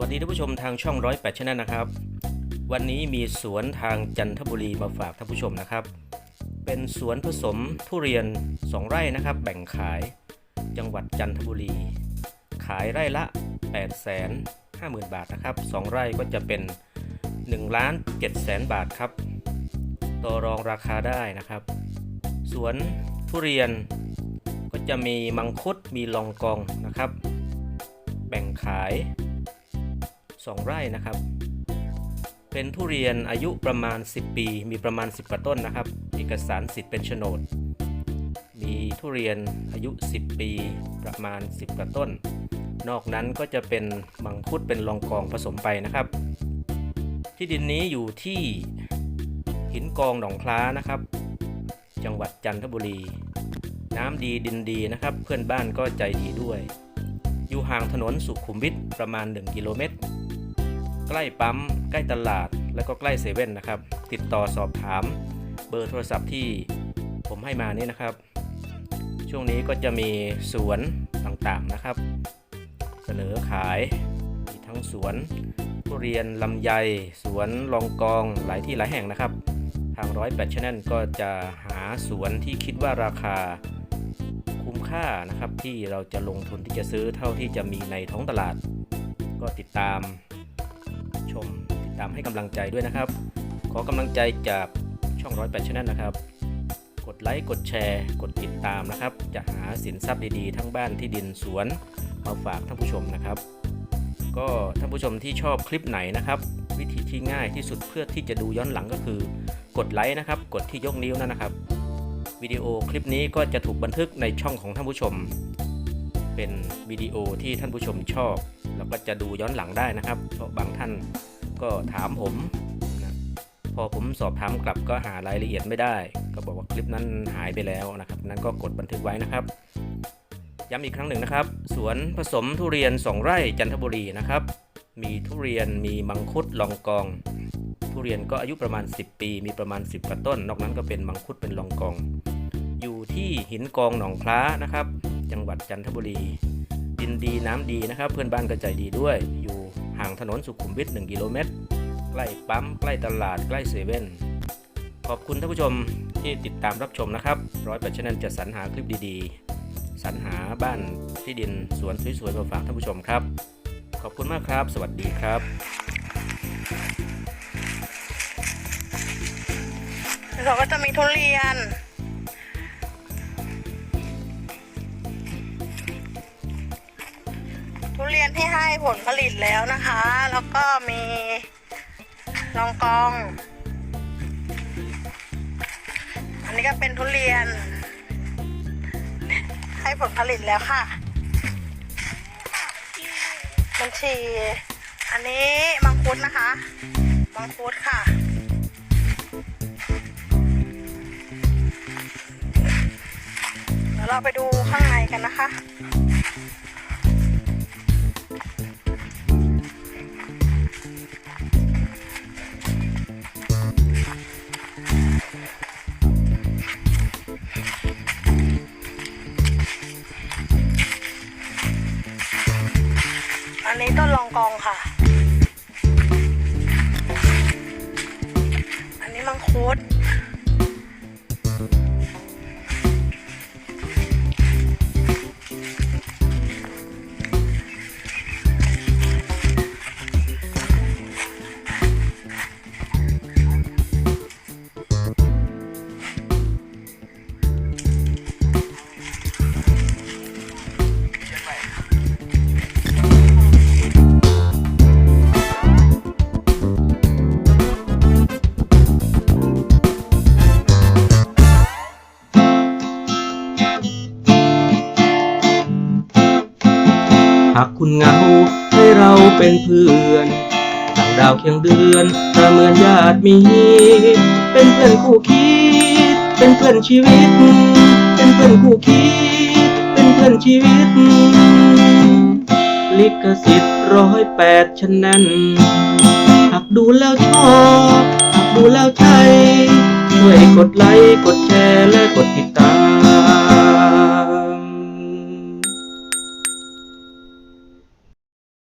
วัสดีท่านผู้ชมทางช่องร้อยแปดชแนลนะครับ วันนี้มีสวนทางจันทบุรีมาฝากท่านผู้ชมนะครับ เป็นสวนผสมทุเรียน 2 ไร่นะครับ แบ่งขายจังหวัดจันทบุรี ขายไร่ละ 8 5 0 0 0 0 บาทนะครับ 2 ไร่ก็จะเป็น1ล้าน7แสนบาทครับ ต่อรองราคาได้นะครับ สวนทุเรียนก็จะมีมังคุดมีลองกองนะครับ แบ่งขาย 2 ไร่นะครับ เป็นทุเรียนอายุประมาณ 10 ปี มีประมาณ 10กว่าต้นนะครับ เอกสารสิทธิ์เป็นโฉนด มีทุเรียนอายุ 10 ปีประมาณ 10กว่าต้น นอกนั้นก็จะเป็นมังคุดเป็นลองกองผสมไปนะครับ ที่ดินนี้อยู่ที่หินกองหนองคล้านะครับ จังหวัดจันทบุรี น้ำดีดินดีนะครับ เพื่อนบ้านก็ใจดีด้วย อยู่ห่างถนนสุขุมวิทประมาณ 1 กิโลเมตร ใกล้ปั๊ม ใกล้ตลาด และก็ใกล้เซเว่นนะครับ ติดต่อสอบถาม เบอร์โทรศัพท์ที่ผมให้มานี่นะครับ ช่วงนี้ก็จะมีสวนต่างๆนะครับ เสนอขายมีทั้งสวนทุเรียนลำไย สวนลองกองหลายที่หลายแห่งนะครับ ทางร้อยแปดชแนลก็จะหาสวนที่คิดว่าราคาคุ้มค่านะครับ ที่เราจะลงทุนที่จะซื้อเท่าที่จะมีในท้องตลาด ก็ติดตาม ชม ติดตามให้กำลังใจด้วยนะครับ ขอกำลังใจจากช่องร้อยแปดชแนลนะครับ กดไลค์ กดแชร์ กดติดตามนะครับ จะหาสินทรัพย์ดีๆ ทั้งบ้านที่ดินสวนมาฝากท่านผู้ชมนะครับ ก็ท่านผู้ชมที่ชอบคลิปไหนนะครับ วิธีที่ง่ายที่สุดเพื่อที่จะดูย้อนหลังก็คือ กดไลค์นะครับ กดที่ยกนิ้วนั่นนะครับ วิดีโอคลิปนี้ก็จะถูกบันทึกในช่องของท่านผู้ชม เป็นวิดีโอที่ท่านผู้ชมชอบ แล้วก็จะดูย้อนหลังได้นะครับ เพราะบางท่านก็ถามผมนะพอผมสอบถามกลับก็หารายละเอียดไม่ได้ ก็บอกว่าคลิปนั้นหายไปแล้วนะครับ นั้นก็กดบันทึกไว้นะครับย้ำอีกครั้งหนึ่งนะครับ สวนผสมทุเรียน 2 ไร่จันทบุรีนะครับ มีทุเรียนมีมังคุดลองกอง ทุเรียนก็อายุประมาณ 10 ปี มีประมาณ 10กว่าต้น นอกนั้นก็เป็นมังคุดเป็นลองกอง อยู่ที่หินกองหนองคล้านะครับ จังหวัดจันทบุรี ดินดีน้ำดีนะครับ เพื่อนบ้านก็ใจดีด้วย อยู่ห่างถนนสุขุมวิท1กิโลเมตร ใกล้ปั๊ม ใกล้ตลาด ใกล้เซเว่น ขอบคุณท่านผู้ชมที่ติดตามรับชมนะครับ ร้อยแปดชแนลจะสรรหาคลิปดีๆ สรรหาบ้านที่ดินสวนสวยๆมาฝากท่านผู้ชมครับ ขอบคุณมากครับ สวัสดีครับเราก็จะมีทุเรียน ที่ให้ผลผลิตแล้วนะคะ แล้วก็มีลองกอง อันนี้ก็เป็นทุเรียน ให้ผลผลิตแล้วค่ะ บัญชี อันนี้มังคุดนะคะ มังคุดค่ะเดี๋ยวเราไปดูข้างในกันนะคะ นนี้ต้นรองกองค่ะ อันนี้มังคุด คุณเหงาให้เราเป็นเพื่อนต่างดาวเคียงเดือนประเหมือนญาติมี เป็นเพื่อนคู่คิด เป็นเพื่อนชีวิต เป็นเพื่อนคู่คิด เป็นเพื่อนชีวิต ลิขสิทธิ์ร้อยแปดฉันนั้นหากดูแล้วชอบหากดูแล้วใช่ช่วยกดไลค์กดแชร์และกดติด